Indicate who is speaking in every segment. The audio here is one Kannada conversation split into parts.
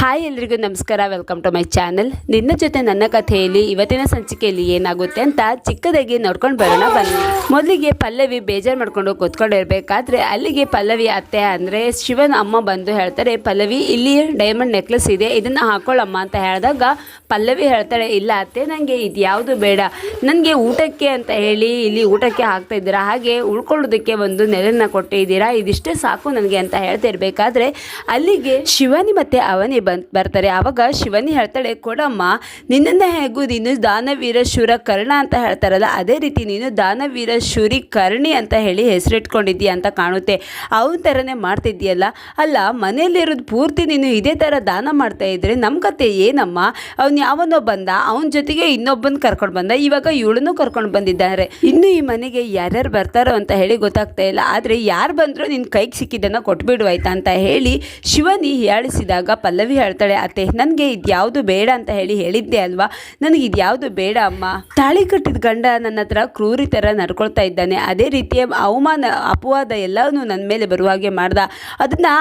Speaker 1: ಹಾಯ್ ಎಲ್ರಿಗೂ ನಮಸ್ಕಾರ ವೆಲ್ಕಮ್ ಟು ಮೈ ಚಾನಲ್ ನಿನ್ನ ಜೊತೆ ನನ್ನ ಕಥೆಯಲ್ಲಿ, ಇವತ್ತಿನ ಸಂಚಿಕೆಯಲ್ಲಿ ಏನಾಗುತ್ತೆ ಅಂತ ಚಿಕ್ಕದಾಗಿ ನೋಡ್ಕೊಂಡು ಬರೋಣ, ಬನ್ನಿ. ಮೊದಲಿಗೆ ಪಲ್ಲವಿ ಬೇಜಾರು ಮಾಡ್ಕೊಂಡು ಕೂತ್ಕೊಂಡಿರ್ಬೇಕಾದ್ರೆ, ಅಲ್ಲಿಗೆ ಪಲ್ಲವಿ ಅತ್ತೆ ಅಂದರೆ ಶಿವನ ಅಮ್ಮ ಬಂದು ಹೇಳ್ತಾರೆ, ಪಲ್ಲವಿ ಇಲ್ಲಿ ಡೈಮಂಡ್ ನೆಕ್ಲೆಸ್ ಇದೆ, ಇದನ್ನು ಹಾಕೊಳ್ಳಮ್ಮ ಅಂತ ಹೇಳಿದಾಗ ಪಲ್ಲವಿ ಹೇಳ್ತಾಳೆ, ಇಲ್ಲ ಅತ್ತೆ ನನಗೆ ಇದು ಯಾವುದು ಬೇಡ. ನನಗೆ ಊಟಕ್ಕೆ ಅಂತ ಹೇಳಿ ಇಲ್ಲಿ ಊಟಕ್ಕೆ ಹಾಕ್ತಾ ಇದ್ದೀರಾ, ಹಾಗೆ ಉಳ್ಕೊಳ್ಳೋದಕ್ಕೆ ಒಂದು ನೆಲೆನ ಕೊಟ್ಟಿದ್ದೀರಾ, ಇದಿಷ್ಟೇ ಸಾಕು ನನಗೆ ಅಂತ ಹೇಳ್ತಾ ಇರಬೇಕಾದ್ರೆ, ಅಲ್ಲಿಗೆ ಶಿವಾನಿ ಮತ್ತೆ ಅವನಿ ಬಂದ್ ಬರ್ತಾರೆ. ಆವಾಗ ಶಿವನಿ ಹೇಳ್ತಾಳೆ, ಕೊಡಮ್ಮ, ನಿನ್ನನ್ನು ಹೇಗೂ ನೀನು ದಾನವೀರ ಶೂರ ಕರ್ಣ ಅಂತ ಹೇಳ್ತಾರಲ್ಲ, ಅದೇ ರೀತಿ ನೀನು ದಾನವೀರ ಶೂರಿ ಕರ್ಣಿ ಅಂತ ಹೇಳಿ ಹೆಸರಿಟ್ಕೊಂಡಿದ್ದೀಯ ಅಂತ ಕಾಣುತ್ತೆ. ಅವನ ಥರನೇ ಮಾಡ್ತಿದ್ದೀಯಲ್ಲ? ಅಲ್ಲ, ಮನೆಯಲ್ಲಿರೋದು ಪೂರ್ತಿ ನೀನು ಇದೇ ಥರ ದಾನ ಮಾಡ್ತಾ ಇದ್ರೆ ನಮ್ಮ ಕತೆ ಏನಮ್ಮ? ಅವನು ಯಾವನೋ ಬಂದ, ಅವನ ಜೊತೆಗೆ ಇನ್ನೊಬ್ಬನ ಕರ್ಕೊಂಡು ಬಂದ, ಇವಾಗ ಇವಳನ್ನು ಕರ್ಕೊಂಡು ಬಂದಿದ್ದಾರೆ. ಇನ್ನು ಈ ಮನೆಗೆ ಯಾರ್ಯಾರು ಬರ್ತಾರೋ ಅಂತ ಹೇಳಿ ಗೊತ್ತಾಗ್ತಾ ಇಲ್ಲ. ಆದರೆ ಯಾರು ಬಂದರೂ ನಿನ್ನ ಕೈಗೆ ಸಿಕ್ಕಿದ್ದನ್ನು ಕೊಟ್ಬಿಡು ಅಂತ ಹೇಳಿ ಶಿವನಿ ಹೇಳಿಸಿದಾಗ ಪಲ್ಲವಿ ಹೇಳ್ತಾಳೆ, ಅತ್ತೆ, ನನಗೆ ಇದ್ಯಾವುದು ಬೇಡ ಅಂತ ಹೇಳಿ ಹೇಳಿದ್ದೆ ಅಲ್ವಾ? ನನಗೆ ಇದ್ಯಾವುದು ಬೇಡ ಅಮ್ಮ. ತಾಳಿ ಕಟ್ಟಿದ ಗಂಡ ನನ್ನ ಹತ್ರ ಕ್ರೂರಿ ಥರ ನಡ್ಕೊಳ್ತಾ ಇದ್ದಾನೆ. ಅದೇ ರೀತಿಯ ಅವಮಾನ, ಅಪವಾದ ಎಲ್ಲವೂ ನನ್ನ ಮೇಲೆ ಬರುವ ಹಾಗೆ ಮಾಡ್ದ. ಅದನ್ನು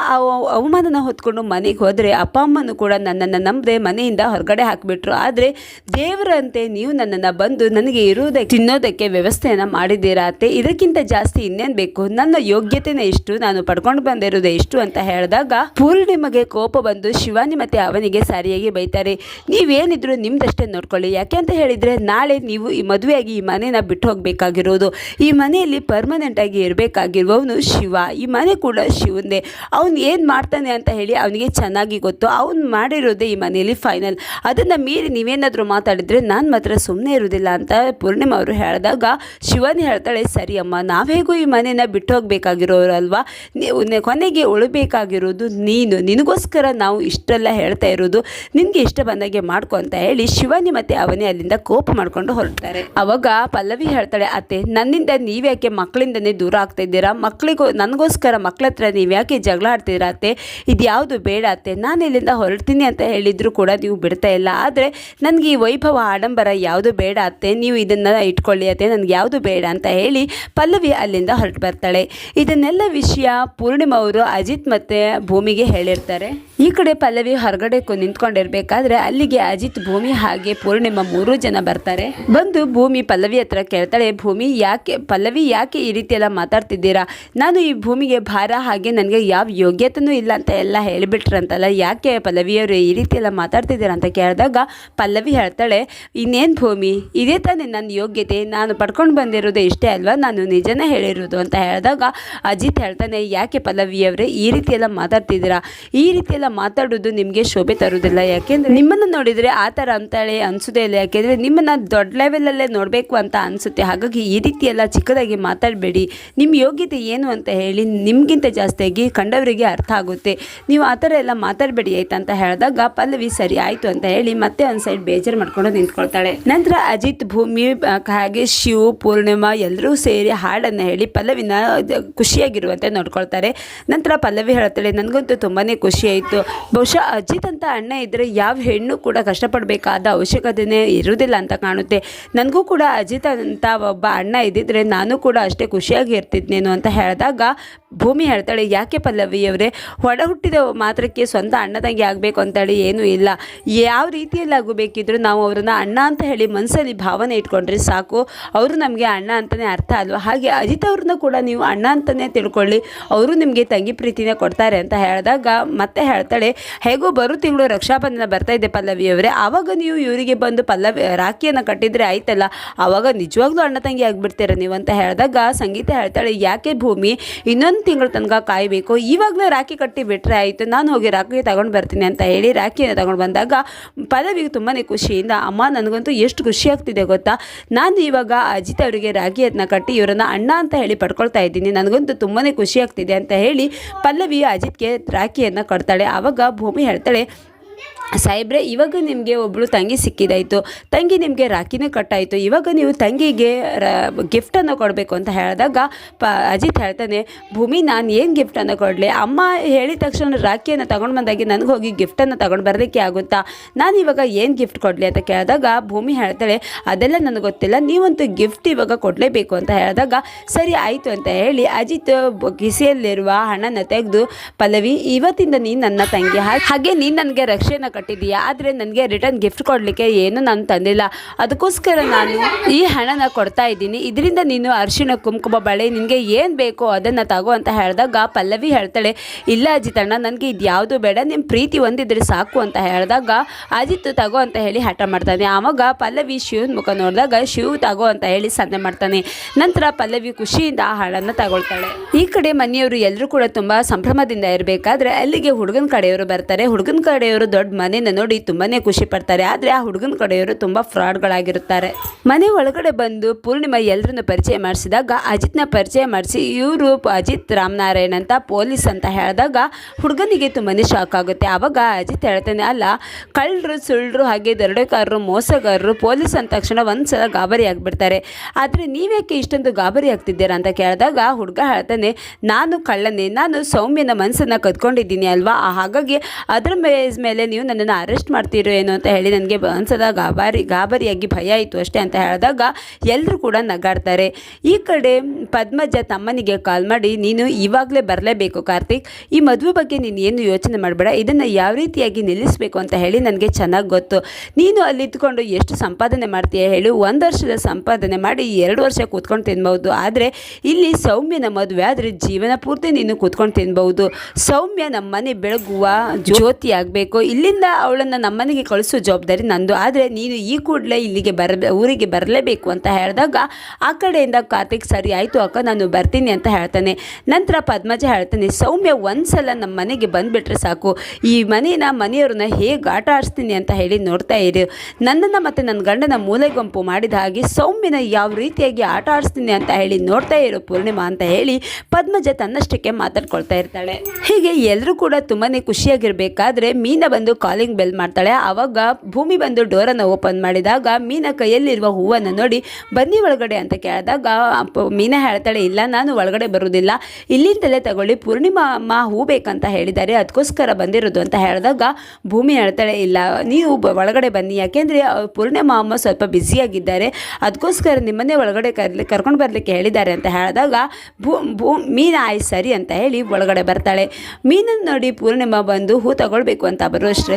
Speaker 1: ಅವಮಾನನ ಹೊತ್ಕೊಂಡು ಮನೆಗೆ ಹೋದರೆ ಅಪ್ಪ ಅಮ್ಮನೂ ಕೂಡ ನನ್ನನ್ನು ನಂಬದೆ ಮನೆಯಿಂದ ಹೊರಗಡೆ ಹಾಕಿಬಿಟ್ರು. ಆದರೆ ದೇವರಂತೆ ನೀವು ನನ್ನನ್ನು ಬಂದು ನನಗೆ ಇರುವುದಕ್ಕೆ, ತಿನ್ನೋದಕ್ಕೆ ವ್ಯವಸ್ಥೆಯನ್ನು ಮಾಡಿದ್ದೀರಾ ಅತ್ತೆ? ಇದಕ್ಕಿಂತ ಜಾಸ್ತಿ ಇನ್ನೇನು ಬೇಕು? ನನ್ನ ಯೋಗ್ಯತೆನೇ ಇಷ್ಟು? ನಾನು ಪಡ್ಕೊಂಡು ಬಂದಿರೋದೇ ಇಷ್ಟು ಅಂತ ಹೇಳಿದಾಗ ಪೂರ್ಣಿಮಗೆ ಕೋಪ ಬಂದು ಶಿವಾನಿ ಮತ್ತೆ ಅವನಿಗೆ ಸರಿಯಾಗಿ ಬೈತಾರೆ. ನೀವೇನಿದ್ರು ನಿಮ್ಮದಷ್ಟೇ ನೋಡ್ಕೊಳ್ಳಿ. ಯಾಕೆ ಅಂತ ಹೇಳಿದರೆ ನಾಳೆ ನೀವು ಈ ಮದುವೆಯಾಗಿ ಈ ಮನೆನ ಬಿಟ್ಟು ಹೋಗಬೇಕಾಗಿರೋದು. ಈ ಮನೆಯಲ್ಲಿ ಪರ್ಮನೆಂಟಾಗಿ ಇರಬೇಕಾಗಿರುವವನು ಶಿವ. ಈ ಮನೆ ಕೂಡ ಶಿವಂದೇ ಅವನು ಏನು ಮಾಡ್ತಾನೆ ಅಂತ ಹೇಳಿ ಅವನಿಗೆ ಚೆನ್ನಾಗಿ ಗೊತ್ತು. ಅವನು ಮಾಡಿರೋದೇ ಈ ಮನೆಯಲ್ಲಿ ಫೈನಲ್ ಅದನ್ನು ಮೀರಿ ನೀವೇನಾದರೂ ಮಾತಾಡಿದರೆ ನಾನು ಮಾತ್ರ ಸುಮ್ಮನೆ ಇರೋದಿಲ್ಲ ಅಂತ ಪೂರ್ಣಿಮ ಅವರು ಹೇಳಿದಾಗ, ಶಿವಾನಿ ಹೇಳ್ತಾಳೆ ಸರಿ ಅಮ್ಮ ನಾವೇಗೂ ಈ ಮನೆನ ಬಿಟ್ಟು ಹೋಗಬೇಕಾಗಿರೋರು ಅಲ್ವಾ ನೀವು ಕೊನೆಗೆ ಉಳಬೇಕಾಗಿರೋದು ನೀನು. ನಿನಗೋಸ್ಕರ ನಾವು ಇಷ್ಟೆಲ್ಲ ಹೇಳ್ತಾ ಇರೋದು ನಿನಗೆ ಇಷ್ಟ ಬಂದಾಗೆ ಮಾಡ್ಕೊ ಅಂತ ಹೇಳಿ ಶಿವಾನಿ ಮತ್ತು ಅವನೇ ಅಲ್ಲಿಂದ ಕೋಪ ಮಾಡಿಕೊಂಡು ಹೊರಡ್ತಾರೆ. ಅವಾಗ ಪಲ್ಲವಿ ಹೇಳ್ತಾಳೆ, ಅತ್ತೆ, ನನ್ನಿಂದ ನೀವ್ಯಾಕೆ ಮಕ್ಕಳಿಂದನೇ ದೂರ ಆಗ್ತಾ ಇದ್ದೀರಾ? ಮಕ್ಕಳಿಗೂ ನನಗೋಸ್ಕರ ಮಕ್ಕಳ ಹತ್ರ ನೀವು ಯಾಕೆ ಜಗಳ ಆಡ್ತಿದ್ದೀರಾ ಅತ್ತೆ? ಇದು ಯಾವುದು ಬೇಡ ಅತ್ತೆ, ನಾನು ಇಲ್ಲಿಂದ ಹೊರಡ್ತೀನಿ ಅಂತ ಹೇಳಿದರೂ ಕೂಡ ನೀವು ಬಿಡ್ತಾ ಇಲ್ಲ. ಆದರೆ ನನಗೆ ಈ ವೈಭವ ಆಡಂಬರ ಯಾವುದು ಬೇಡ ಅತ್ತೆ? ನೀವು ಇದನ್ನು ಇಟ್ಕೊಳ್ಳಿ ಅತ್ತೆ, ನನಗೆ ಯಾವುದು ಬೇಡ ಅಂತ ಹೇಳಿ ಪಲ್ಲವಿ ಅಲ್ಲಿಂದ ಹೊರಟು ಬರ್ತಾಳೆ. ಇದನ್ನೆಲ್ಲ ವಿಷಯ ಪೂರ್ಣಿಮಾ ಅವರು ಅಜಿತ್ ಮತ್ತು ಭೂಮಿಗೆ ಹೇಳಿರ್ತಾರೆ. ಈ ಕಡೆ ಪಲ್ಲವಿ ಹೊರಗಡೆ ನಿಂತ್ಕೊಂಡಿರ್ಬೇಕಾದ್ರೆ ಅಲ್ಲಿಗೆ ಅಜಿತ್, ಭೂಮಿ ಹಾಗೆ ಪೂರ್ಣಿಮಾ ಮೂರು ಜನ ಬರ್ತಾರೆ. ಬಂದು ಭೂಮಿ ಪಲ್ಲವಿ ಹತ್ರ ಕೇಳ್ತಾಳೆ, ಭೂಮಿ ಯಾಕೆ ಪಲ್ಲವಿ ಯಾಕೆ ಈ ರೀತಿ ಎಲ್ಲ ಮಾತಾಡ್ತಿದ್ದೀರಾ? ನಾನು ಈ ಭೂಮಿಗೆ ಭಾರ, ಹಾಗೆ ನನಗೆ ಯಾವ ಯೋಗ್ಯತೆನೂ ಇಲ್ಲ ಅಂತ ಎಲ್ಲ ಹೇಳಿಬಿಟ್ರಂತಲ್ಲ, ಯಾಕೆ ಪಲ್ಲವಿಯವರು ಈ ರೀತಿ ಎಲ್ಲ ಮಾತಾಡ್ತಿದ್ದೀರಾ ಅಂತ ಕೇಳಿದಾಗ ಪಲ್ಲವಿ ಹೇಳ್ತಾಳೆ, ಇನ್ನೇನು ಭೂಮಿ? ಇದೇ ತಾನೇ ನನ್ನ ಯೋಗ್ಯತೆ, ನಾನು ಪಡ್ಕೊಂಡು ಬಂದಿರೋದು ಇಷ್ಟೇ ಅಲ್ವಾ? ನಾನು ನಿಜನೇ ಹೇಳಿರೋದು ಅಂತ ಹೇಳಿದಾಗ ಅಜಿತ್ ಹೇಳ್ತಾನೆ, ಯಾಕೆ ಪಲ್ಲವಿಯವರೇ ಈ ರೀತಿ ಎಲ್ಲ ಮಾತಾಡ್ತಿದ್ದೀರಾ? ಈ ರೀತಿ ಎಲ್ಲ ಮಾತಾಡೋದು ನಿಮಗೆ ಶೋಭೆ ತರೋದಿಲ್ಲ. ಯಾಕೆಂದರೆ ನಿಮ್ಮನ್ನು ನೋಡಿದರೆ ಆ ಥರ ಅಂತಾಳೆ ಅನಿಸೋದೇ ಇಲ್ಲ. ಯಾಕೆಂದರೆ ನಿಮ್ಮನ್ನು ದೊಡ್ಡ ಲೆವೆಲಲ್ಲೇ ನೋಡಬೇಕು ಅಂತ ಅನಿಸುತ್ತೆ. ಹಾಗಾಗಿ ಈ ರೀತಿ ಎಲ್ಲ ಚಿಕ್ಕದಾಗಿ ಮಾತಾಡಬೇಡಿ. ನಿಮ್ಮ ಯೋಗ್ಯತೆ ಏನು ಅಂತ ಹೇಳಿ ನಿಮಗಿಂತ ಜಾಸ್ತಿಯಾಗಿ ಕಂಡವರಿಗೆ ಅರ್ಥ ಆಗುತ್ತೆ. ನೀವು ಆ ಥರ ಎಲ್ಲ ಮಾತಾಡಬೇಡಿ ಆಯ್ತಾ ಅಂತ ಹೇಳಿದಾಗ ಪಲ್ಲವಿ ಸರಿ ಆಯಿತು ಅಂತ ಹೇಳಿ ಮತ್ತೆ ಒಂದು ಸೈಡ್ ಬೇಜಾರು ಮಾಡ್ಕೊಂಡು ನಿಂತ್ಕೊಳ್ತಾಳೆ. ನಂತರ ಅಜಿತ್, ಭೂಮಿ ಹಾಗೆ ಶಿವ, ಪೂರ್ಣಿಮಾ ಎಲ್ಲರೂ ಸೇರಿ ಹಾಡನ್ನು ಹೇಳಿ ಪಲ್ಲವಿನ ಖುಷಿಯಾಗಿರುವಂತೆ ನೋಡ್ಕೊಳ್ತಾರೆ. ನಂತರ ಪಲ್ಲವಿ ಹೇಳ್ತಾಳೆ ನನಗಂತೂ ತುಂಬಾ ಖುಷಿ ಆಯಿತು. ಬಹುಶಃ ಅಜಿತ್ ಅಂತ ಅಣ್ಣ ಇದ್ದರೆ ಯಾವ ಹೆಣ್ಣು ಕೂಡ ಕಷ್ಟಪಡಬೇಕಾದ ಅವಶ್ಯಕತೆನೇ ಇರುವುದಿಲ್ಲ ಅಂತ ಕಾಣುತ್ತೆ. ನನಗೂ ಕೂಡ ಅಜಿತ್ ಅಂತ ಒಬ್ಬ ಅಣ್ಣ ಇದ್ದಿದ್ರೆ ನಾನು ಕೂಡ ಅಷ್ಟೇ ಖುಷಿಯಾಗಿ ಇರ್ತಿದ್ನೇನು ಅಂತ ಹೇಳಿದಾಗ ಭೂಮಿ ಹೇಳ್ತಾಳೆ, ಯಾಕೆ ಪಲ್ಲವಿಯವರೇ ಒಡ ಹುಟ್ಟಿದ ಮಾತ್ರಕ್ಕೆ ಸ್ವಂತ ಅಣ್ಣದಂಗೆ ಆಗಬೇಕು ಅಂತೇಳಿ ಏನೂ ಇಲ್ಲ. ಯಾವ ರೀತಿಯಲ್ಲಿ ಆಗಬೇಕಿದ್ರು ನಾವು ಅವರನ್ನು ಅಣ್ಣ ಅಂತ ಹೇಳಿ ಮನಸ್ಸಲ್ಲಿ ಭಾವನೆ ಇಟ್ಕೊಂಡ್ರೆ ಸಾಕು. ಅವರು ನಮಗೆ ಅಣ್ಣ ಅಂತಲೇ ಅರ್ಥ ಅಲ್ವಾ? ಹಾಗೆ ಅಜಿತ್ ಅವ್ರನ್ನ ಕೂಡ ನೀವು ಅಣ್ಣ ಅಂತಲೇ ತಿಳ್ಕೊಳ್ಳಿ. ಅವರು ನಿಮಗೆ ತಂಗಿ ಪ್ರೀತಿನೇ ಕೊಡ್ತಾರೆ ಅಂತ ಹೇಳಿದಾಗ ಮತ್ತೆ ಹೇಳ್ತಾಳೆ ಹೇಗೋ ಬರೋ ತಿಂಗಳು ರಕ್ಷಾಬಂಧನ ಬರ್ತಾ ಇದೆ ಪಲ್ಲವಿಯವರೇ ಆವಾಗ ನೀವು ಇವರಿಗೆ ಬಂದು ಪಲ್ಲವಿ, ರಾಖಿಯನ್ನು ಕಟ್ಟಿದರೆ ಆಯ್ತಲ್ಲ? ಆವಾಗ ನಿಜವಾಗ್ಲೂ ಅಣ್ಣ ತಂಗಿ ಆಗಿಬಿಡ್ತೀರ ನೀವು ಅಂತ ಹೇಳಿದಾಗ ಸಂಗೀತ ಹೇಳ್ತಾಳೆ, ಯಾಕೆ ಭೂಮಿ? ಇನ್ನೊಂದು ತಿಂಗಳು ತನಕ ಕಾಯಬೇಕು. ಇವಾಗಲೇ ರಾಖಿ ಕಟ್ಟಿ ಬಿಟ್ಟರೆ ಆಯಿತು. ನಾನು ಹೋಗಿ ರಾಖಿ ತಗೊಂಡು ಬರ್ತೀನಿ ಅಂತ ಹೇಳಿ ರಾಖಿಯನ್ನು ತಗೊಂಡು ಬಂದಾಗ ಪಲ್ಲವಿಗೆ ತುಂಬಾ ಖುಷಿಯಿಂದ, ಅಮ್ಮ, ನನಗಂತೂ ಎಷ್ಟು ಖುಷಿ ಆಗ್ತಿದೆ ಗೊತ್ತಾ? ನಾನು ಇವಾಗ ಅಜಿತ್ ಅವರಿಗೆ ರಾಖಿಯನ್ನು ಕಟ್ಟಿ ಇವರನ್ನ ಅಣ್ಣ ಅಂತ ಹೇಳಿ ಪಡ್ಕೊಳ್ತಾ ಇದ್ದೀನಿ. ನನಗಂತೂ ತುಂಬಾ ಖುಷಿ ಆಗ್ತಿದೆ ಅಂತ ಹೇಳಿ ಪಲ್ಲವಿ ಅಜಿತ್ಗೆ ರಾಖಿಯನ್ನು ಕೊಡ್ತಾಳೆ ಆವಾಗ ಭೂಮಿ ಹೇಳ್ತಾಳೆ ಸಾಹೇಬ್ರೆ, ಇವಾಗ ನಿಮಗೆ ಒಬ್ಬಳು ತಂಗಿ ಸಿಕ್ಕಿದಾಯಿತು. ತಂಗಿ ನಿಮಗೆ ರಾಖಿನೂ ಕಟ್ಟಾಯಿತು. ಇವಾಗ ನೀವು ತಂಗಿಗೆ ರ ಗಿಫ್ಟನ್ನು ಕೊಡಬೇಕು ಅಂತ ಹೇಳಿದಾಗ ಪ, ಅಜಿತ್ ಹೇಳ್ತಾನೆ, ಭೂಮಿ, ನಾನು ಏನು ಗಿಫ್ಟನ್ನು ಕೊಡಲಿ? ಅಮ್ಮ ಹೇಳಿದ ತಕ್ಷಣ ರಾಖಿಯನ್ನು ತಗೊಂಡು ಬಂದಾಗಿ ನನಗೆ ಹೋಗಿ ಗಿಫ್ಟನ್ನು ತಗೊಂಡು ಬರೋದಕ್ಕೆ ಆಗುತ್ತಾ? ನಾನು ಇವಾಗ ಏನು ಗಿಫ್ಟ್ ಕೊಡಲಿ? ಅಂತ ಕೇಳಿದಾಗ ಭೂಮಿ ಹೇಳ್ತಾಳೆ, ಅದೆಲ್ಲ ನನಗೆ ಗೊತ್ತಿಲ್ಲ. ನೀವಂತೂ ಗಿಫ್ಟ್ ಇವಾಗ ಕೊಡಲೇಬೇಕು ಅಂತ ಹೇಳಿದಾಗ, ಸರಿ ಆಯಿತು ಅಂತ ಹೇಳಿ ಅಜಿತ್ ಕಿಸೆಯಲ್ಲಿರುವ ಹಣನ ತೆಗೆದು, ಪಲ್ಲವಿ, ಇವತ್ತಿಂದ ನೀನು ನನ್ನ ತಂಗಿ. ಹಾಗೆ ನೀನು ನನಗೆ ರಕ್ಷೆನ ಕಟ್ಟಿದೀಯಾ ಆದರೆ ನನಗೆ ರಿಟರ್ನ್ ಗಿಫ್ಟ್ ಕೊಡಲಿಕ್ಕೆ ಏನು ನಾನು ತಂದಿಲ್ಲ. ಅದಕ್ಕೋಸ್ಕರ ನಾನು ಈ ಹಣನ ಕೊಡ್ತಾ ಇದ್ದೀನಿ. ಇದರಿಂದ ನೀನು ಅರಿಶಿಣ ಕುಂಕುಮ ಬಳೆ, ನಿನಗೆ ಏನು ಬೇಕೋ ಅದನ್ನು ತಗೋ ಅಂತ ಹೇಳಿದಾಗ ಪಲ್ಲವಿ ಹೇಳ್ತಾಳೆ, ಇಲ್ಲ ಅಜಿತಣ್ಣ, ನನಗೆ ಇದು ಯಾವುದು ಬೇಡ ನಿಮ್ಮ ಪ್ರೀತಿ ಒಂದಿದ್ರೆ ಸಾಕು ಅಂತ ಹೇಳಿದಾಗ ಅಜಿತ್ ತಗೋ ಅಂತ ಹೇಳಿ ಹಠ ಮಾಡ್ತಾನೆ. ಆವಾಗ ಪಲ್ಲವಿ ಶಿವನ ಮುಖ ನೋಡಿದಾಗ ಶಿವ್ ತಗೋ ಅಂತ ಹೇಳಿ ಸನ್ನೆ ಮಾಡ್ತಾನೆ. ನಂತರ ಪಲ್ಲವಿ ಖುಷಿಯಿಂದ ಆ ಹಾಡನ್ನು ತಗೊಳ್ತಾಳೆ. ಈ ಕಡೆ ಮನೆಯವರು ಎಲ್ಲರೂ ಕೂಡ ತುಂಬ ಸಂಭ್ರಮದಿಂದ ಇರಬೇಕಾದ್ರೆ ಅಲ್ಲಿಗೆ ಹುಡುಗನ ಕಡೆಯವರು ಬರ್ತಾರೆ. ಹುಡುಗನ ಕಡೆಯವರು ದೊಡ್ಡ ಮನೆನ ನೋಡಿ ತುಂಬಾನೇ ಖುಷಿ ಪಡ್ತಾರೆ. ಆದ್ರೆ ಆ ಹುಡುಗನ ಕಡೆಯವರು ತುಂಬಾ ಫ್ರಾಡ್ಗಳಾಗಿರುತ್ತಾರೆ. ಮನೆ ಒಳಗಡೆ ಬಂದು ಪೂರ್ಣಿಮಾ ಎಲ್ಲರನ್ನು ಪರಿಚಯ ಮಾಡಿಸಿದಾಗ ಅಜಿತ್ನ ಪರಿಚಯ ಮಾಡಿಸಿ, ಇವರು ಅಜಿತ್ ರಾಮನಾರಾಯಣ್ ಅಂತ ಪೊಲೀಸ್ ಅಂತ ಹೇಳಿದಾಗ ಹುಡುಗನಿಗೆ ತುಂಬಾನೇ ಶಾಕ್ ಆಗುತ್ತೆ. ಆವಾಗ ಅಜಿತ್ ಹೇಳ್ತಾನೆ, ಅಲ್ಲ, ಕಳ್ಳರು ಸುಳ್ಳರು ಹಾಗೆ ದರೋಡೆಕಾರರು, ಮೋಸಗಾರರು ಪೊಲೀಸ್ ಅಂದ ತಕ್ಷಣ ಒಂದ್ಸಲ ಗಾಬರಿ ಆಗಿಬಿಡ್ತಾರೆ. ಆದರೆ ನೀವ್ಯಾಕೆ ಇಷ್ಟೊಂದು ಗಾಬರಿ ಆಗ್ತಿದ್ದೀರಾ? ಅಂತ ಕೇಳಿದಾಗ ಹುಡುಗ ಹೇಳ್ತಾನೆ, ನಾನು ಕಳ್ಳನೇ, ನಾನು ಸೌಮ್ಯನ ಮನಸ್ಸನ್ನು ಕದ್ಕೊಂಡಿದ್ದೀನಿ ಅಲ್ವಾ? ಹಾಗಾಗಿ ಅದರ ಮೇಲೆ ನೀವು ನನ್ನನ್ನು ಅರೆಸ್ಟ್ ಮಾಡ್ತೀರೋ ಏನೋ ಅಂತ ಹೇಳಿ ನನಗೆ ಒಂದ್ಸಲ ಗಾಬರಿ, ಗಾಬರಿಯಾಗಿ ಭಯ ಆಯಿತು ಅಷ್ಟೇ ಅಂತ ಹೇಳಿದಾಗ ಎಲ್ಲರೂ ಕೂಡ ನಗಾಡ್ತಾರೆ. ಈ ಕಡೆ ಪದ್ಮಜ ತಮ್ಮನಿಗೆ ಕಾಲ್ ಮಾಡಿ, ನೀನು ಇವಾಗಲೇ ಬರಲೇಬೇಕು ಕಾರ್ತಿಕ್, ಈ ಮದುವೆ ಬಗ್ಗೆ ನೀನು ಏನು ಯೋಚನೆ ಮಾಡಬೇಡ, ಇದನ್ನು ಯಾವ ರೀತಿಯಾಗಿ ನಿಲ್ಲಿಸಬೇಕು ಅಂತ ಹೇಳಿ ನನಗೆ ಚೆನ್ನಾಗಿ ಗೊತ್ತು. ನೀನು ಅಲ್ಲಿ ಇದ್ಕೊಂಡು ಎಷ್ಟು ಸಂಪಾದನೆ ಮಾಡ್ತೀಯ ಹೇಳಿ, ಒಂದು ವರ್ಷದ ಸಂಪಾದನೆ ಮಾಡಿ ಎರಡು ವರ್ಷ ಕೂತ್ಕೊಂಡು ತಿನ್ಬಹುದು. ಆದರೆ ಇಲ್ಲಿ ಸೌಮ್ಯನ ಮದುವೆ ಆದರೆ ಜೀವನ ಪೂರ್ತಿ ನೀನು ಕೂತ್ಕೊಂಡು ತಿನ್ಬಹುದು. ಸೌಮ್ಯ ನಮ್ಮ ಮನೆ ಬೆಳಗುವ ಜ್ಯೋತಿ ಆಗಬೇಕು. ಇಲ್ಲಿಂದ ಅವಳನ್ನು ನಮ್ಮನೆಗೆ ಕಳಿಸೋ ಜವಾಬ್ದಾರಿ ನಂದು. ಆದರೆ ನೀನು ಈ ಕೂಡಲೇ ಇಲ್ಲಿಗೆ ಬರ, ಊರಿಗೆ ಬರಲೇಬೇಕು ಅಂತ ಹೇಳಿದಾಗ ಆ ಕಡೆಯಿಂದ ಕಾರ್ತಿಕ್, ಸರಿ ಆಯಿತು ಅಕ್ಕ, ನಾನು ಬರ್ತೀನಿ ಅಂತ ಹೇಳ್ತಾನೆ. ನಂತರ ಪದ್ಮಜ ಹೇಳ್ತಾನೆ, ಸೌಮ್ಯ ಒಂದ್ಸಲ ನಮ್ಮ ಮನೆಗೆ ಬಂದುಬಿಟ್ರೆ ಸಾಕು. ಈ ಮನೆಯನ್ನ ಮನೆಯವ್ರನ್ನ ಹೇಗೆ ಆಟ ಆಡಿಸ್ತೀನಿ ಅಂತ ಹೇಳಿ ನೋಡ್ತಾ ಇರಿ. ನನ್ನನ್ನು ಮತ್ತು ನನ್ನ ಗಂಡನ ಮೂಲೆಗೊಂಪು ಮಾಡಿದ ಹಾಗೆ ಸೌಮ್ಯನ ಯಾವ ರೀತಿಯಾಗಿ ಆಟ ಆಡಿಸ್ತೀನಿ ಅಂತ ಹೇಳಿ ನೋಡ್ತಾ ಇರೋ ಪೂರ್ಣಿಮಾ ಅಂತ ಹೇಳಿ ಪದ್ಮಜ ತನ್ನಷ್ಟಕ್ಕೆ ಮಾತಾಡ್ಕೊಳ್ತಾ ಇರ್ತಾಳೆ. ಹೀಗೆ ಎಲ್ಲರೂ ಕೂಡ ತುಂಬಾ ಖುಷಿಯಾಗಿರಬೇಕಾದ್ರೆ ಮೀನ ಬಂದು ಕಾಲಿಂಗ್ ಬೆಲ್ ಮಾಡ್ತಾಳೆ. ಆವಾಗ ಭೂಮಿ ಬಂದು ಡೋರನ್ನು ಓಪನ್ ಮಾಡಿದಾಗ ಮೀನ ಕೈಯಲ್ಲಿರುವ ಹೂವನ್ನು ನೋಡಿ, ಬನ್ನಿ ಒಳಗಡೆ ಅಂತ ಕೇಳಿದಾಗ ಮೀನಾ ಹೇಳ್ತಾಳೆ, ಇಲ್ಲ, ನಾನು ಒಳಗಡೆ ಬರುವುದಿಲ್ಲ. ಇಲ್ಲಿಂದಲೇ ತಗೊಳ್ಳಿ, ಪೂರ್ಣಿಮಾ ಅಮ್ಮ ಹೂ ಬೇಕಂತ ಹೇಳಿದ್ದಾರೆ, ಅದಕ್ಕೋಸ್ಕರ ಬಂದಿರೋದು ಅಂತ ಹೇಳಿದಾಗ ಭೂಮಿ ಹೇಳ್ತಾಳೆ, ಇಲ್ಲ, ನೀವು ಒಳಗಡೆ ಬನ್ನಿ. ಯಾಕೆಂದರೆ ಪೂರ್ಣಿಮಾ ಅಮ್ಮ ಸ್ವಲ್ಪ ಬ್ಯುಸಿಯಾಗಿದ್ದಾರೆ. ಅದಕ್ಕೋಸ್ಕರ ನಿಮ್ಮನ್ನೇ ಒಳಗಡೆ ಕರ್ಲಿ, ಕರ್ಕೊಂಡು ಬರಲಿಕ್ಕೆ ಹೇಳಿದ್ದಾರೆ ಅಂತ ಹೇಳಿದಾಗ, ಭೂ ಭೂ, ಮೀನು ಆಯ್ತು ಸರಿ ಅಂತ ಹೇಳಿ ಒಳಗಡೆ ಬರ್ತಾಳೆ. ಮೀನನ್ನು ನೋಡಿ ಪೂರ್ಣಿಮಾ ಬಂದು ಹೂ ತಗೊಳ್ಬೇಕು ಅಂತ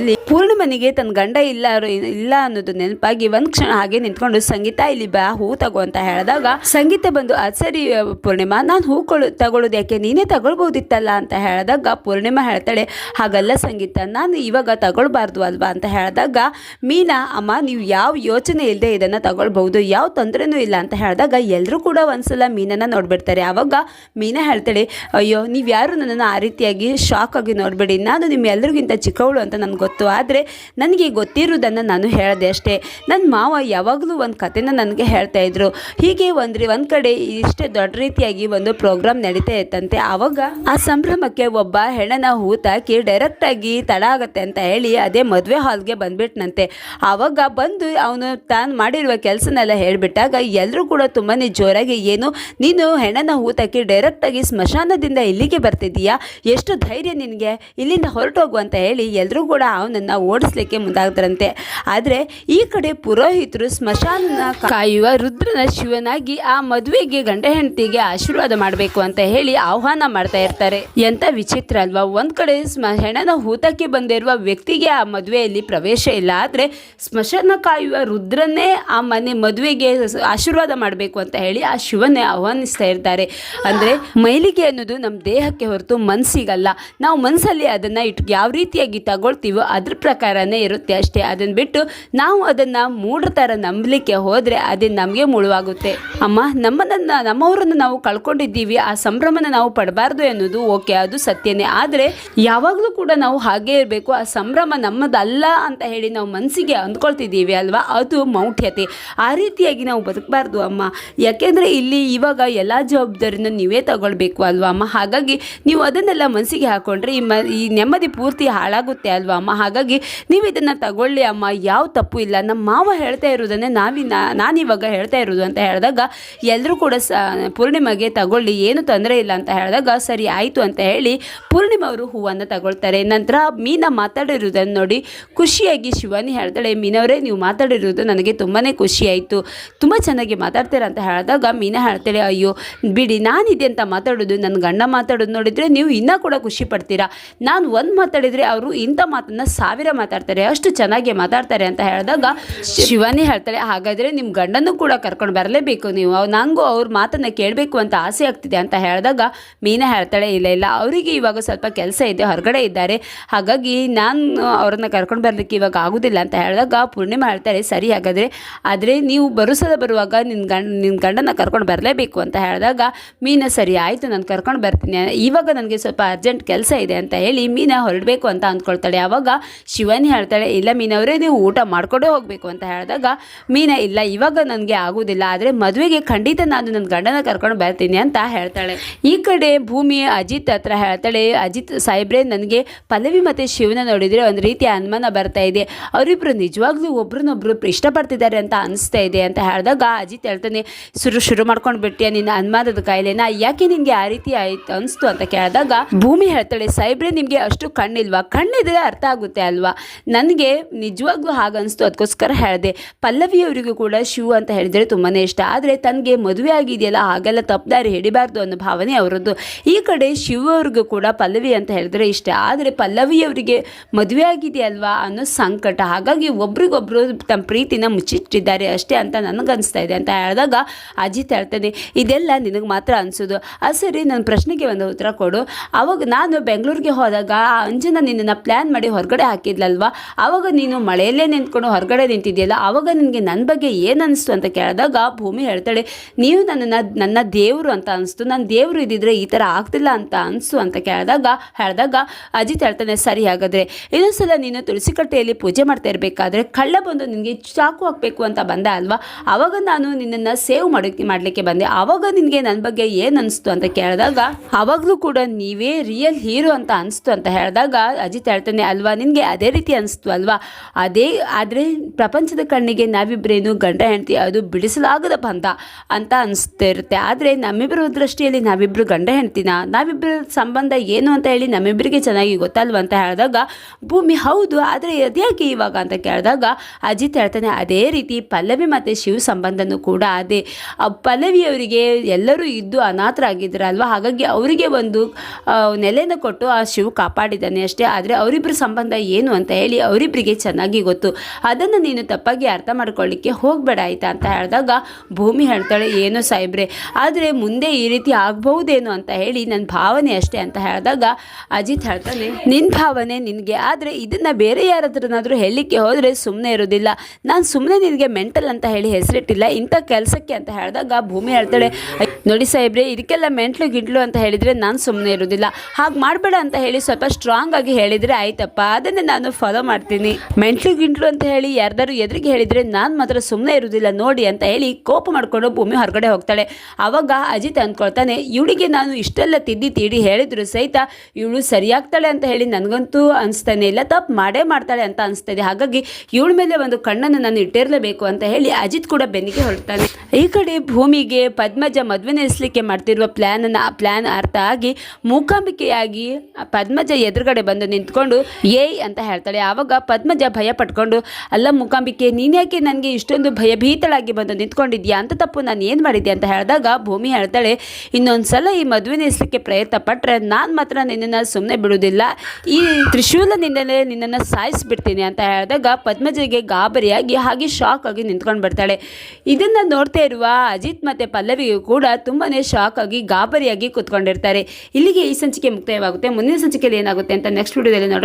Speaker 1: feliz. ಪೂರ್ಣಿಮನಿಗೆ ತನ್ನ ಗಂಡ ಇಲ್ಲ ಇಲ್ಲ ಅನ್ನೋದು ನೆನಪಾಗಿ ಒಂದು ಕ್ಷಣ ಹಾಗೆ ನಿಂತ್ಕೊಂಡು, ಸಂಗೀತ, ಇಲ್ಲಿ ಬಾ, ಹೂ ತಗೋ ಅಂತ ಹೇಳಿದಾಗ, ಸಂಗೀತ ಬಂದು, ಅದು ಸರಿ ಪೂರ್ಣಿಮಾ, ನಾನು ಹೂ ಕೊಳು ತಗೊಳ್ಳೋದು ಯಾಕೆ? ನೀನೇ ತಗೊಳ್ಬೋದಿತ್ತಲ್ಲ ಅಂತ ಹೇಳಿದಾಗ, ಪೂರ್ಣಿಮಾ ಹೇಳ್ತಾಳೆ, ಹಾಗಲ್ಲ ಸಂಗೀತ, ನಾನು ಇವಾಗ ತಗೊಳ್ಬಾರ್ದು ಅಲ್ವಾ? ಅಂತ ಹೇಳಿದಾಗ, ಮೀನಾ, ಅಮ್ಮ, ನೀವು ಯಾವ ಯೋಚನೆ ಇಲ್ಲದೆ ಇದನ್ನು ತಗೊಳ್ಬಹುದು, ಯಾವ ತೊಂದರೆನೂ ಇಲ್ಲ ಅಂತ ಹೇಳಿದಾಗ ಎಲ್ಲರೂ ಕೂಡ ಒಂದ್ಸಲ ಮೀನನ್ನ ನೋಡ್ಬಿಡ್ತಾರೆ. ಆವಾಗ ಮೀನಾ ಹೇಳ್ತಾಳೆ, ಅಯ್ಯೋ ನೀವು ಯಾರು ನನ್ನನ್ನು ಆ ರೀತಿಯಾಗಿ ಶಾಕ್ ಆಗಿ ನೋಡ್ಬೇಡಿ. ನಾನು ನಿಮ್ಮ ಎಲ್ರಿಗಿಂತ ಚಿಕ್ಕವಳು ಅಂತ ನನಗೆ ಗೊತ್ತು. ಆದರೆ ನನಗೆ ಗೊತ್ತಿರೋದನ್ನು ನಾನು ಹೇಳಿದೆ ಅಷ್ಟೇ. ನನ್ನ ಮಾವ ಯಾವಾಗಲೂ ಒಂದು ಕತೆನ ನನಗೆ ಹೇಳ್ತಾ ಇದ್ರು. ಹೀಗೆ ಒಂದ್ರಿ, ಒಂದು ಕಡೆ ಇಷ್ಟೇ ದೊಡ್ಡ ರೀತಿಯಾಗಿ ಒಂದು ಪ್ರೋಗ್ರಾಮ್ ನಡೀತಾ ಇತ್ತಂತೆ. ಆವಾಗ ಆ ಸಂಭ್ರಮಕ್ಕೆ ಒಬ್ಬ ಹೆಣ್ಣನ ಹೂತಾಕಿ ಡೈರೆಕ್ಟಾಗಿ ತಡ ಆಗತ್ತೆ ಅಂತ ಹೇಳಿ ಅದೇ ಮದುವೆ ಹಾಲ್ಗೆ ಬಂದ್ಬಿಟ್ನಂತೆ. ಆವಾಗ ಬಂದು ಅವನು ತಾನು ಮಾಡಿರುವ ಕೆಲಸನೆಲ್ಲ ಹೇಳಿಬಿಟ್ಟಾಗ ಎಲ್ಲರೂ ಕೂಡ ತುಂಬಾ ಜೋರಾಗಿ, ಏನು, ನೀನು ಹೆಣ್ಣನ ಹೂತಾಕಿ ಡೈರೆಕ್ಟಾಗಿ ಸ್ಮಶಾನದಿಂದ ಇಲ್ಲಿಗೆ ಬರ್ತಿದ್ದೀಯಾ? ಎಷ್ಟು ಧೈರ್ಯ ನಿನಗೆ? ಇಲ್ಲಿಂದ ಹೊರಟೋಗು ಅಂತ ಹೇಳಿ ಎಲ್ಲರೂ ಕೂಡ ಅವನನ್ನು ಓಡಿಸ್ಲಿಕ್ಕೆ ಮುಂದಾಗ್ತಾರಂತೆ. ಆದರೆ ಈ ಕಡೆ ಪುರೋಹಿತರು ಸ್ಮಶಾನ ಕಾಯುವ ರುದ್ರನ ಶಿವನಾಗಿ ಆ ಮದುವೆಗೆ ಗಂಡ ಹೆಂಡತಿಗೆ ಆಶೀರ್ವಾದ ಮಾಡಬೇಕು ಅಂತ ಹೇಳಿ ಆಹ್ವಾನ ಮಾಡ್ತಾ ಇರ್ತಾರೆ. ಎಂತ ವಿಚಿತ್ರ ಅಲ್ವಾ? ಒಂದು ಕಡೆ ಸ್ಮ ಹೆಣನ ಹೂತಕ್ಕೆ ಬಂದಿರುವ ವ್ಯಕ್ತಿಗೆ ಆ ಮದುವೆಯಲ್ಲಿ ಪ್ರವೇಶ ಇಲ್ಲ. ಆದರೆ ಸ್ಮಶಾನ ಕಾಯುವ ರುದ್ರನ್ನೇ ಆ ಮನೆ ಮದುವೆಗೆ ಆಶೀರ್ವಾದ ಮಾಡಬೇಕು ಅಂತ ಹೇಳಿ ಆ ಶಿವನೇ ಆಹ್ವಾನಿಸ್ತಾ ಇರ್ತಾರೆ. ಅಂದರೆ ಮೈಲಿಗೆ ಅನ್ನೋದು ನಮ್ಮ ದೇಹಕ್ಕೆ ಹೊರತು ಮನಸ್ಸಿಗಲ್ಲ ನಾವು ಮನಸ್ಸಲ್ಲಿ ಅದನ್ನು ಇಟ್ಟು ಯಾವ ರೀತಿಯಾಗಿ ತಗೊಳ್ತೀವೋ ಅದ್ರ ಪ್ರಕಾರನೇ ಇರುತ್ತೆ ಅಷ್ಟೇ. ಅದನ್ನು ಬಿಟ್ಟು ನಾವು ಅದನ್ನು ಮೂಢ ಥರ ನಂಬಲಿಕ್ಕೆ ಹೋದರೆ ಅದೇ ನಮಗೆ ಮುಳುವಾಗುತ್ತೆ. ಅಮ್ಮ ನಮ್ಮನ್ನು ನಮ್ಮವರನ್ನು ನಾವು ಕಳ್ಕೊಂಡಿದ್ದೀವಿ, ಆ ಸಂಭ್ರಮನ ನಾವು ಪಡಬಾರ್ದು ಎನ್ನುವುದು ಓಕೆ, ಅದು ಸತ್ಯನೇ. ಆದರೆ ಯಾವಾಗಲೂ ಕೂಡ ನಾವು ಹಾಗೇ ಇರಬೇಕು, ಆ ಸಂಭ್ರಮ ನಮ್ಮದಲ್ಲ ಅಂತ ಹೇಳಿ ನಾವು ಮನಸ್ಸಿಗೆ ಅಂದ್ಕೊಳ್ತಿದ್ದೀವಿ ಅಲ್ವಾ? ಅದು ಮೌಢ್ಯತೆ. ಆ ರೀತಿಯಾಗಿ ನಾವು ಬದುಕಬಾರ್ದು ಅಮ್ಮ. ಯಾಕೆಂದರೆ ಇಲ್ಲಿ ಇವಾಗ ಎಲ್ಲ ಜವಾಬ್ದಾರಿನ ನೀವೇ ತಗೊಳ್ಬೇಕು ಅಲ್ವಾ ಅಮ್ಮ? ಹಾಗಾಗಿ ನೀವು ಅದನ್ನೆಲ್ಲ ಮನಸ್ಸಿಗೆ ಹಾಕೊಂಡ್ರೆ ಈ ಮ, ಈ ನೆಮ್ಮದಿ ಪೂರ್ತಿ ಹಾಳಾಗುತ್ತೆ ಅಲ್ವಾ ಅಮ್ಮ? ಹಾಗಾಗಿ ಹಾಗಾಗಿ ನೀವು ಇದನ್ನು ತಗೊಳ್ಳಿ ಅಮ್ಮ, ಯಾವ ತಪ್ಪು ಇಲ್ಲ. ನಮ್ಮ ಮಾವ ಹೇಳ್ತಾ ಇರೋದನ್ನೇ ನಾವಿ ನಾನಿವಾಗ ಹೇಳ್ತಾ ಇರೋದು ಅಂತ ಹೇಳಿದಾಗ ಎಲ್ಲರೂ ಕೂಡ ಸ, ಪೂರ್ಣಿಮಾಗೆ ತಗೊಳ್ಳಿ, ಏನು ತೊಂದರೆ ಇಲ್ಲ ಅಂತ ಹೇಳಿದಾಗ ಸರಿ ಆಯಿತು ಅಂತ ಹೇಳಿ ಪೂರ್ಣಿಮಾ ಅವರು ಹೂವನ್ನು ತಗೊಳ್ತಾರೆ. ನಂತರ ಮೀನಾ ಮಾತಾಡಿರೋದನ್ನು ನೋಡಿ ಖುಷಿಯಾಗಿ ಶಿವಾನಿ ಹೇಳ್ತಾಳೆ, ಮೀನವರೇ ನೀವು ಮಾತಾಡಿರೋದು ನನಗೆ ತುಂಬಾ ಖುಷಿಯಾಯಿತು ತುಂಬ ಚೆನ್ನಾಗಿ ಮಾತಾಡ್ತೀರ ಅಂತ ಹೇಳಿದಾಗ ಮೀನಾ ಹೇಳ್ತಾಳೆ, ಅಯ್ಯೋ ಬಿಡಿ ನಾನಿದೆ ಅಂತ ಮಾತಾಡೋದು ನನ್ನ ಗಂಡ ಮಾತಾಡೋದು ನೋಡಿದರೆ ನೀವು ಇನ್ನೂ ಕೂಡ ಖುಷಿ ಪಡ್ತೀರಾ. ನಾನು ಒಂದು ಮಾತಾಡಿದರೆ ಅವರು ಇಂಥ ಮಾತನ್ನು ಸಾವಿರ ಮಾತಾಡ್ತಾರೆ, ಅಷ್ಟು ಚೆನ್ನಾಗಿ ಮಾತಾಡ್ತಾರೆ ಅಂತ ಹೇಳಿದಾಗ ಶಿವಾನಿ ಹೇಳ್ತಾಳೆ, ಹಾಗಾದರೆ ನಿಮ್ಮ ಗಂಡನೂ ಕೂಡ ಕರ್ಕೊಂಡು ಬರಲೇಬೇಕು ನೀವು. ಅವ್ರು ನಂಗೂ ಅವ್ರ ಮಾತನ್ನು ಕೇಳಬೇಕು ಅಂತ ಆಸೆ ಆಗ್ತಿದೆ ಅಂತ ಹೇಳಿದಾಗ ಮೀನಾ ಹೇಳ್ತಾಳೆ, ಇಲ್ಲ ಇಲ್ಲ, ಅವರಿಗೆ ಇವಾಗ ಸ್ವಲ್ಪ ಕೆಲಸ ಇದೆ, ಹೊರಗಡೆ ಇದ್ದಾರೆ. ಹಾಗಾಗಿ ನಾನು ಅವ್ರನ್ನ ಕರ್ಕೊಂಡು ಬರಲಿಕ್ಕೆ ಇವಾಗ ಆಗೋದಿಲ್ಲ ಅಂತ ಹೇಳಿದಾಗ ಪೂರ್ಣಿಮಾ ಹೇಳ್ತಾರೆ ಸರಿ, ಹಾಗಾದರೆ, ಆದರೆ ನೀವು ಬರುಸದ ಬರುವಾಗ ನಿನ್ನ ಗಂಡ ನಿನ್ನ ಗಂಡನ ಕರ್ಕೊಂಡು ಬರಲೇಬೇಕು ಅಂತ ಹೇಳಿದಾಗ ಮೀನಾ, ಸರಿ, ಆಯಿತು, ನಾನು ಕರ್ಕೊಂಡು ಬರ್ತೀನಿ. ಇವಾಗ ನನಗೆ ಸ್ವಲ್ಪ ಅರ್ಜೆಂಟ್ ಕೆಲಸ ಇದೆ ಅಂತ ಹೇಳಿ ಮೀನಾ ಹೊರಡಬೇಕು ಅಂತ ಅಂದ್ಕೊಳ್ತಾಳೆ. ಆವಾಗ ಶಿವಾನಿ ಹೇಳ್ತಾಳೆ, ಇಲ್ಲ ಮೀನವರೇ ನೀವು ಊಟ ಮಾಡ್ಕೊಂಡೇ ಹೋಗಬೇಕು ಅಂತ ಹೇಳಿದಾಗ, ಮೀನ, ಇಲ್ಲ, ಇವಾಗ ನನಗೆ ಆಗೋದಿಲ್ಲ, ಆದರೆ ಮದುವೆಗೆ ಖಂಡಿತ ನಾನು ನನ್ನ ಗಂಡನ ಕರ್ಕೊಂಡು ಬರ್ತೀನಿ ಅಂತ ಹೇಳ್ತಾಳೆ. ಈ ಕಡೆ ಭೂಮಿ ಅಜಿತ್ ಹತ್ರ ಹೇಳ್ತಾಳೆ, ಅಜಿತ್ ಸಾಹೇಬ್ರೆ, ನನಗೆ ಪಲ್ಲವಿ ಮತ್ತು ಶಿವನ ನೋಡಿದರೆ ಒಂದು ರೀತಿಯ ಅನುಮಾನ ಬರ್ತಾ ಇದೆ. ಅವರಿಬ್ಬರು ನಿಜವಾಗ್ಲೂ ಒಬ್ರನ್ನೊಬ್ರು ಇಷ್ಟಪಡ್ತಿದ್ದಾರೆ ಅಂತ ಅನಿಸ್ತಾ ಇದೆ ಅಂತ ಹೇಳಿದಾಗ ಅಜಿತ್ ಹೇಳ್ತಾನೆ, ಶುರು ಶುರು ಮಾಡ್ಕೊಂಡು ಬಿಟ್ಟಿಯ ನಿನ್ನ ಅನುಮಾನದ ಕಾಯಿಲೆನ, ಯಾಕೆ ನಿನಗೆ ಆ ರೀತಿ ಆಯ್ತು ಅನಿಸ್ತು? ಅಂತ ಕೇಳಿದಾಗ ಭೂಮಿ ಹೇಳ್ತಾಳೆ, ಸಾಹೇಬ್ರೆ, ನಿಮಗೆ ಅಷ್ಟು ಕಣ್ಣಿಲ್ವಾ? ಕಣ್ಣಿದ್ರೆ ಅರ್ಥ ಆಗುತ್ತೆ ಅಲ್ವಾ? ನನಗೆ ನಿಜವಾಗ್ಲೂ ಹಾಗನ್ನಿಸ್ತು ಅದಕ್ಕೋಸ್ಕರ ಹೇಳಿದೆ. ಪಲ್ಲವಿಯವರಿಗೂ ಕೂಡ ಶಿವ ಅಂತ ಹೇಳಿದರೆ ತುಂಬಾ ಇಷ್ಟ. ಆದರೆ ತನಗೆ ಮದುವೆ ಆಗಿದೆಯಲ್ಲ, ಹಾಗೆಲ್ಲ ತಪ್ಪದಾರಿ ಹಿಡಿಬಾರ್ದು ಅನ್ನೋ ಭಾವನೆ ಅವರದ್ದು. ಈ ಕಡೆ ಶಿವ ಅವ್ರಿಗೂ ಕೂಡ ಪಲ್ಲವಿ ಅಂತ ಹೇಳಿದ್ರೆ ಇಷ್ಟ. ಆದರೆ ಪಲ್ಲವಿಯವರಿಗೆ ಮದುವೆ ಆಗಿದೆಯಲ್ವಾ ಅನ್ನೋ ಸಂಕಟ. ಹಾಗಾಗಿ ಒಬ್ರಿಗೊಬ್ರು ತಮ್ಮ ಪ್ರೀತಿನ ಮುಚ್ಚಿಟ್ಟಿದ್ದಾರೆ ಅಷ್ಟೇ ಅಂತ ನನಗನ್ನಿಸ್ತಾ ಇದೆ ಅಂತ ಹೇಳಿದಾಗ ಅಜಿತ್ ಹೇಳ್ತಾನೆ, ಇದೆಲ್ಲ ನಿನಗೆ ಮಾತ್ರ ಅನಿಸೋದು. ಆ, ಸರಿ ನನ್ನ ಪ್ರಶ್ನೆಗೆ ಒಂದು ಉತ್ತರ ಕೊಡು. ಅವಾಗ ನಾನು ಬೆಂಗಳೂರಿಗೆ ಹೋದಾಗ ಆ ಅಂಜನ ನಿನ್ನನ್ನು ಪ್ಲ್ಯಾನ್ ಮಾಡಿ ಹೊರಗಡೆ ಹಾಕಿದ್ಲಲ್ವಾ? ಆವಾಗ ನೀನು ಮಳೆಯಲ್ಲೇ ನಿಂತ್ಕೊಂಡು ಹೊರಗಡೆ ನಿಂತಿದ್ಯಲ್ಲ ಆವಾಗ ನಿನಗೆ ನನ್ನ ಬಗ್ಗೆ ಏನು ಅನಿಸ್ತು ಅಂತ ಕೇಳಿದಾಗ ಭೂಮಿ ಹೇಳ್ತಾಳೆ, ನೀವು ನನ್ನನ್ನು, ನನ್ನ ದೇವರು ಅಂತ ಅನಿಸ್ತು ನನ್ನ ದೇವರು ಇದ್ದಿದ್ರೆ ಈ ಥರ ಆಗ್ತಿಲ್ಲ ಅಂತ ಅನಿಸು ಅಂತ ಕೇಳಿದಾಗ, ಹೇಳಿದಾಗ ಅಜಿತ್ ಹೇಳ್ತಾನೆ, ಸರಿ ಹಾಗಾದರೆ, ಇನ್ನೊಂದ್ಸಲ ನೀನು ತುಳಸಿ ಕಟ್ಟೆಯಲ್ಲಿ ಪೂಜೆ ಮಾಡ್ತಾ ಇರಬೇಕಾದ್ರೆ ಕಳ್ಳ ಬಂದು ನಿನಗೆ ಚಾಕು ಹಾಕಬೇಕು ಅಂತ ಬಂದ ಅಲ್ವಾ? ಆವಾಗ ನಾನು ನಿನ್ನನ್ನು ಸೇವ್ ಮಾಡೋಕ್ಕೆ ಮಾಡಲಿಕ್ಕೆ ಬಂದೆ ಆವಾಗ ನಿನಗೆ ನನ್ನ ಬಗ್ಗೆ ಏನು ಅನಿಸ್ತು ಅಂತ ಕೇಳಿದಾಗ ಆವಾಗಲೂ ಕೂಡ ನೀವೇ ರಿಯಲ್ ಹೀರೋ ಅಂತ ಅನಿಸ್ತು ಅಂತ ಹೇಳಿದಾಗ ಅಜಿತ್ ಹೇಳ್ತಾನೆ, ಅಲ್ವಾ, ನಿನಗೆ ಅದೇ ರೀತಿ ಅನಿಸ್ತು ಅಲ್ವಾ? ಅದೇ, ಆದರೆ ಪ್ರಪಂಚದ ಕಣ್ಣಿಗೆ ನಾವಿಬ್ಬರೇನು ಗಂಡ, ಹೆಂಡತಿ ಅದು ಬಿಡಿಸಲಾಗದ ಬಂಧ ಅಂತ ಅನಿಸ್ತಾ ಇರುತ್ತೆ. ಆದರೆ ನಮ್ಮಿಬ್ಬರ ದೃಷ್ಟಿಯಲ್ಲಿ ನಾವಿಬ್ಬರು ಗಂಡ, ಹೆಂಡ್ತಿನ? ನಾವಿಬ್ಬರ ಸಂಬಂಧ ಏನು ಅಂತ ಹೇಳಿ ನಮ್ಮಿಬ್ಬರಿಗೆ ಚೆನ್ನಾಗಿ ಗೊತ್ತಲ್ವ ಅಂತ ಹೇಳಿದಾಗ, ಭೂಮಿ ಹೌದು, ಆದರೆ ಅದ್ಯಾಕೆ ಇವಾಗ ಅಂತ ಕೇಳಿದಾಗ, ಅಜಿತ್ ಹೇಳ್ತಾನೆ, ಅದೇ ರೀತಿ ಪಲ್ಲವಿ ಮತ್ತು ಶಿವ ಸಂಬಂಧನೂ ಕೂಡ ಅದೇ. ಆ ಪಲ್ಲವಿಯವರಿಗೆ ಎಲ್ಲರೂ ಇದ್ದು ಅನಾಥರಾಗಿದ್ರಲ್ವ ಹಾಗಾಗಿ ಅವರಿಗೆ ಒಂದು ನೆಲೆಯನ್ನು ಕೊಟ್ಟು ಆ ಶಿವ ಕಾಪಾಡಿದ್ದಾನೆ ಅಷ್ಟೇ. ಆದರೆ ಅವರಿಬ್ಬರ ಸಂಬಂಧ ಏನು ಅಂತ ಹೇಳಿ ಅವರಿಬ್ಬರಿಗೆ ಚೆನ್ನಾಗಿ ಗೊತ್ತು. ಅದನ್ನು ನೀನು ತಪ್ಪಾಗಿ ಅರ್ಥ ಮಾಡ್ಕೊಳ್ಳಿಕ್ಕೆ ಹೋಗಬೇಡ ಆಯ್ತಾ ಅಂತ ಹೇಳಿದಾಗ ಭೂಮಿ ಹೇಳ್ತಾಳೆ, ಏನೋ ಸಾಹೇಬ್ರೆ, ಆದರೆ ಮುಂದೆ ಈ ರೀತಿ ಆಗ್ಬಹುದೇನು ಅಂತ ಹೇಳಿ ನನ್ನ ಭಾವನೆ ಅಷ್ಟೇ ಅಂತ ಹೇಳಿದಾಗ ಅಜಿತ್ ಹೇಳ್ತಾನೆ ನಿನ್ನ ಭಾವನೆ ನಿನಗೆ, ಆದರೆ ಇದನ್ನು ಬೇರೆ ಯಾರ ಹತ್ರನಾದರೂ ಹೇಳಲಿಕ್ಕೆ ಹೋದರೆ ಸುಮ್ಮನೆ ಇರೋದಿಲ್ಲ. ನಾನು ಸುಮ್ಮನೆ ನಿನಗೆ ಮೆಂಟಲ್ ಅಂತ ಹೇಳಿ ಹೆಸರಿಟ್ಟಿಲ್ಲ, ಇಂಥ ಕೆಲಸಕ್ಕೆ ಅಂತ ಹೇಳಿದಾಗ ಭೂಮಿ ಹೇಳ್ತಾಳೆ, ನೋಡಿ ಸಾಹೇಬ್ರೆ, ಇದಕ್ಕೆಲ್ಲ ಮೆಂಟ್ಲು ಗಿಂಟ್ಲು ಅಂತ ಹೇಳಿದರೆ ನಾನು ಸುಮ್ಮನೆ ಇರೋದಿಲ್ಲ. ಹಾಗೆ ಮಾಡಬೇಡ ಅಂತ ಹೇಳಿ ಸ್ವಲ್ಪ ಸ್ಟ್ರಾಂಗ್ ಆಗಿ ಹೇಳಿದರೆ ಆಯ್ತಪ್ಪ. ಅದನ್ನೇ ನಾನು ಫಾಲೋ ಮಾಡ್ತೀನಿ. ಮೆಂಟ್ಲು ಗಿಂಟ್ಲು ಅಂತ ಹೇಳಿ ಯಾರ್ದಾರು ಎದುರಿಗೆ ಹೇಳಿದರೆ ನಾನು ಮಾತ್ರ ಸುಮ್ಮನೆ ಇರುವುದಿಲ್ಲ ನೋಡಿ ಅಂತ ಹೇಳಿ ಕೋಪ ಮಾಡ್ಕೊಂಡು ಭೂಮಿ ಹೊರಗಡೆ ಹೋಗ್ತಾಳೆ. ಅವಾಗ ಅಜಿತ್ ಅಂದ್ಕೊಳ್ತಾನೆ ಇವಳಿಗೆ ನಾನು ಇಷ್ಟೆಲ್ಲ ತಿದ್ದಿ ತೀಡಿ ಹೇಳಿದ್ರು ಸಹಿತ ಇವಳು ಸರಿಯಾಗ್ತಾಳೆ ಅಂತ ಹೇಳಿ ನನಗಂತೂ ಅನಿಸ್ತಾನೆ ಇಲ್ಲ, ತಪ್ಪು ಮಾಡೇ ಮಾಡ್ತಾಳೆ ಅಂತ ಅನಿಸ್ತಾ ಇದೆ ಹಾಗಾಗಿ ಇವಳ ಮೇಲೆ ಒಂದು ಕಣ್ಣನ್ನು ನಾನು ಇಟ್ಟಿರಲೇಬೇಕು ಅಂತ ಹೇಳಿ ಅಜಿತ್ ಕೂಡ ಬೆನ್ನಿಗೆ ಹೊರಡ್ತಾನೆ. ಈ ಕಡೆ ಭೂಮಿಗೆ ಪದ್ಮಜ ಮದುವೆ ನಡೆಸಲಿಕ್ಕೆ ಮಾಡ್ತಿರುವ ಪ್ಲ್ಯಾನನ್ನು ಆ ಪ್ಲ್ಯಾನ್ ಅರ್ಥ ಆಗಿ, ಮೂಕಾಂಬಿಕೆಯಾಗಿ ಪದ್ಮಜ ಎದುರುಗಡೆ ಬಂದು ನಿಂತ್ಕೊಂಡು, ಏಯ್ ಅಂತ ಹೇಳ್ತಾಳೆ. ಆವಾಗ ಪದ್ಮಜ ಭಯ ಪಟ್ಕೊಂಡು, ಅಲ್ಲ ಮೂಕಾಂಬಿಕೆ ನೀನ್ಯಾಕೆ ನನಗೆ ಇಷ್ಟೊಂದು ಭಯಭೀತಳಾಗಿ ಬಂದು ನಿಂತ್ಕೊಂಡಿದ್ಯಾ? ಅಂತ ತಪ್ಪು, ನಾನು ಏನು ಮಾಡಿದ್ದೆ ಅಂತ ಹೇಳಿದಾಗ ಭೂಮಿ ಹೇಳ್ತಾಳೆ ಇನ್ನೊಂದು ಸಲ ಈ ಮದುವೆ ನಿಲ್ಲಿಸಲಿಕ್ಕೆ ಪ್ರಯತ್ನ ಪಟ್ಟರೆ ನಾನು ಮಾತ್ರ ನಿನ್ನನ್ನು ಸುಮ್ಮನೆ ಬಿಡುವುದಿಲ್ಲ. ಈ ತ್ರಿಶೂಲನಿಂದಲೇ ನಿನ್ನನ್ನು ಸಾಯಿಸಿಬಿಡ್ತೀನಿ ಅಂತ ಹೇಳಿದಾಗ ಪದ್ಮಜಗೆ ಗಾಬರಿಯಾಗಿ, ಹಾಗೆ ಶಾಕ್ ಆಗಿ ನಿಂತ್ಕೊಂಡು ಬರ್ತಾಳೆ ಇದನ್ನು ನೋಡ್ತಾ ಇರುವ ಅಜಿತ್ ಮತ್ತು ಪಲ್ಲವಿಗೂ ಕೂಡ ತುಂಬಾ ಶಾಕ್ ಆಗಿ, ಗಾಬರಿಯಾಗಿ ಕೂತ್ಕೊಂಡಿರ್ತಾರೆ. ಇಲ್ಲಿಗೆ ಈ ಸಂಚಿಕೆ ಮುಕ್ತಾಯವಾಗುತ್ತೆ. ಮುಂದಿನ ಸಂಚಿಕೆಯಲ್ಲಿ ಏನಾಗುತ್ತೆ ಅಂತ ನೆಕ್ಸ್ಟ್ ವಿಡಿಯೋದಲ್ಲಿ ನೋಡೋಣ.